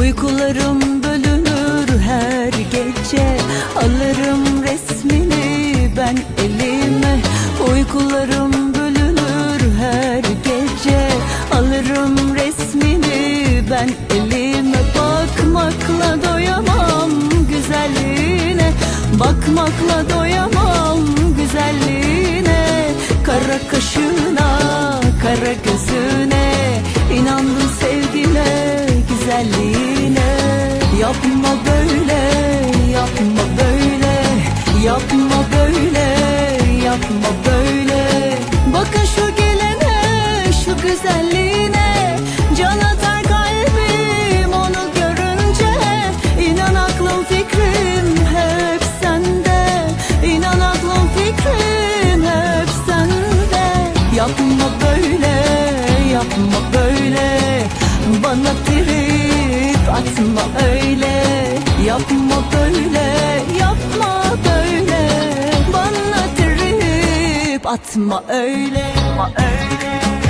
Uykularım bölünür her gece. Alırım resmini ben elime. Uykularım bölünür her gece. Alırım resmini ben elime. Bakmakla doyamam güzelliğine. Bakmakla doyamam güzelliğine. Kara kaşına, Yapma böyle, yapma böyle. Bana trip atma öyle. Yapma böyle, yapma böyle. Bana trip atma öyle, atma öyle.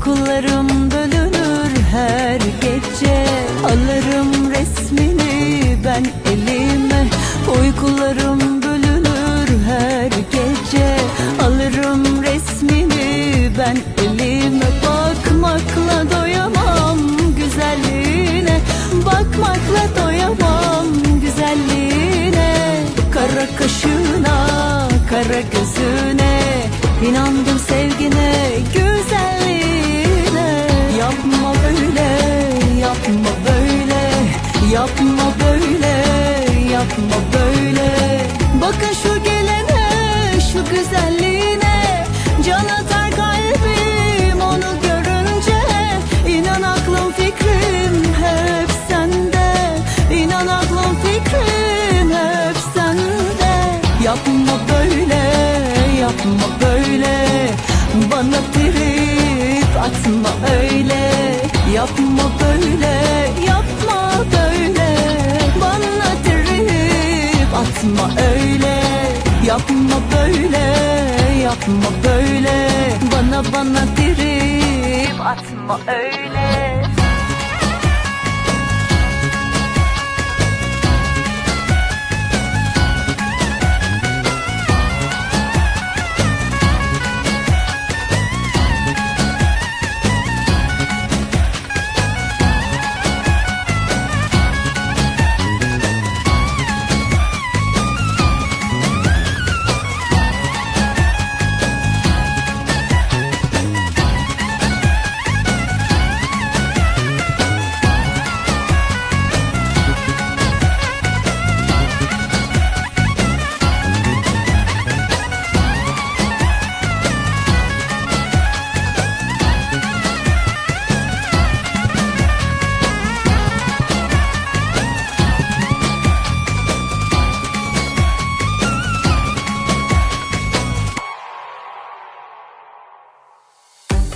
Uykularım bölünür her gece. Alırım resmini ben elime. Uykularım bölünür her gece. Alırım resmini ben elime. Bakmakla doyamam güzelliğine. Bakmakla doyamam güzelliğine. Kara kaşına, kara gözüne. İnandım sevgine, yapma böyle. Bakın şu gelene, şu güzelliğine. Can atar kalbim onu görünce. İnan aklım fikrim hep sende. İnan aklım fikrim hep sende. Yapma böyle, yapma böyle. Bana trip atma öyle. Yapma böyle, Yapma böyle, yapma böyle. Bana bana trip atma öyle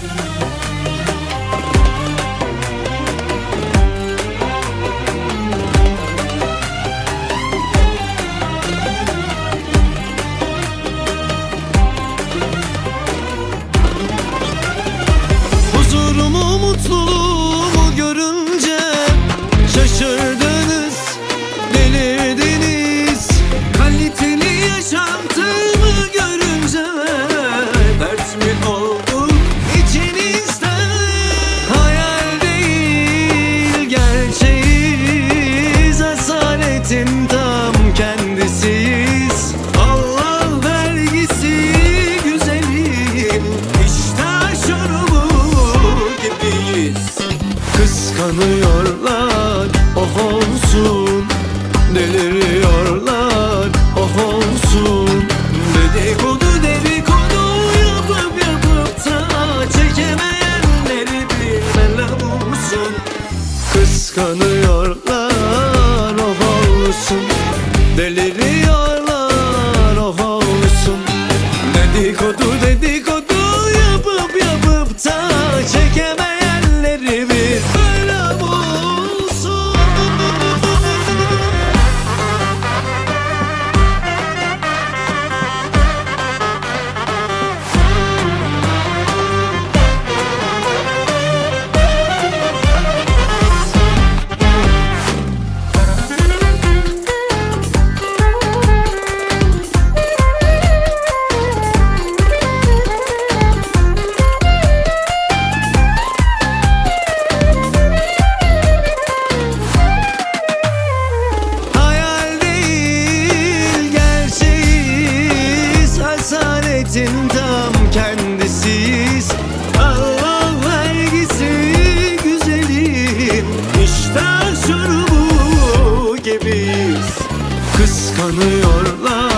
Bye. Deliriyorlar oh olsun. Dedikodu dedikodu yapıp yapıp da Çekemeyenleri Hindistan şurubu gibiyiz. Kıskanıyorlar